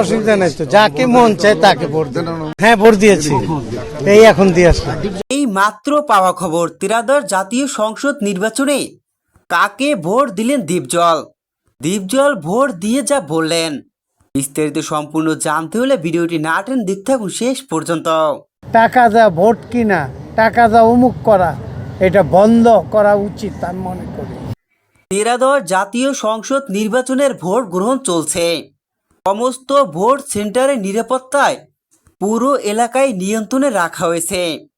অসুবিধা নাই তো যাকে মন চায় তাকে ভোট হ্যাঁ ভোট দিয়েছি। এই এখন দিয়ে আসলাম। এই মাত্র পাওয়া খবর ত্রিরাদশ জাতীয় সংসদ নির্বাচনে। কাকে ভোট দিলেন দীপজল? দীপজল ভোট দিয়ে যা বললেন। বিস্তারিত সম্পূর্ণ জানতে হলে ভিডিওটি না টেন দেখতে থাকুন শেষ পর্যন্ত। টাকা যা ভোট কিনা টাকা যা উমুক করা এটা বন্ধ করা উচিত আমি মনে করি। তেরাদশ জাতীয় সংসদ নির্বাচনের ভোট গ্রহণ চলছে। সমস্ত ভোট সেন্টারের নিরাপত্তায় পুরো এলাকায় নিয়ন্ত্রণে রাখা হয়েছে।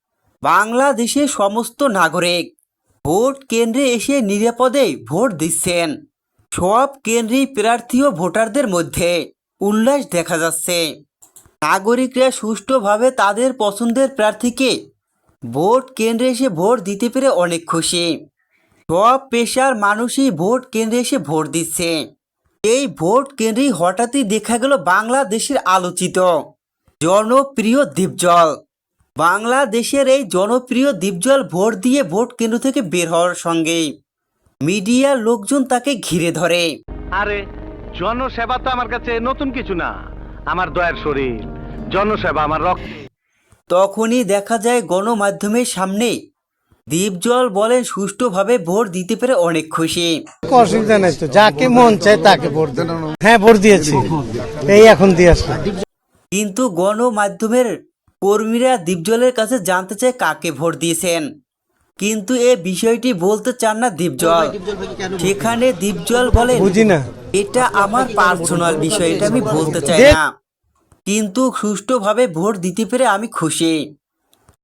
বাংলাদেশের সমস্ত নাগরিক ভোট কেন্দ্রে এসে নিরাপদে ভোট দিচ্ছেন। সব কেন্দ্রেই প্রার্থী ও ভোটারদের মধ্যে উল্লাস দেখা যাচ্ছে। নাগরিকরা সুষ্ঠুভাবে তাদের পছন্দের প্রার্থীকে ভোট কেন্দ্রে এসে ভোট দিতে পেরে অনেক খুশি। সব পেশার মানুষই ভোট কেন্দ্রে এসে ভোট দিচ্ছে। এই ভোট কেন্দ্রেই হঠাৎই দেখা গেল বাংলাদেশের আলোচিত জনপ্রিয় দ্বীপজল বাংলাদেশের এই জনপ্রিয় দ্বীপজল ভোট দিয়ে ভোট কেন্দ্র থেকে বের হওয়ার সঙ্গেই মিডিয়ার লোকজন তাকে ঘিরে ধরে। আরে জনসেবা তো আমার কাছে নতুন কিছু না আমার দয়ার শরীর। জনসেবা আমার রক্ত। তখনই দেখা যায় গণমাধ্যমের সামনে দ্বীপজল বলেন সুষ্ঠুভাবে ভোট দিতে পেরে অনেক খুশি। অসুবিধা নাই তো যাকে মন চায় তাকে ভোট দেন। হ্যাঁ ভোট দিয়েছি। এই এখন দিয়ে আসলাম। কিন্তু গণমাধ্যমের কর্মীরা দীপজলের কাছে জানতে চায় কাকে ভোট দিয়েছেন। কিন্তু এ বিষয়টি বলতে চান না দীপজল। সেখানে দীপজল বলেন বুঝি না। এটা আমার পার্সোনাল বিষয় এটা আমি বলতে চাই না। কিন্তু সুষ্ঠুভাবে ভোট দিতে পেরে আমি খুশি।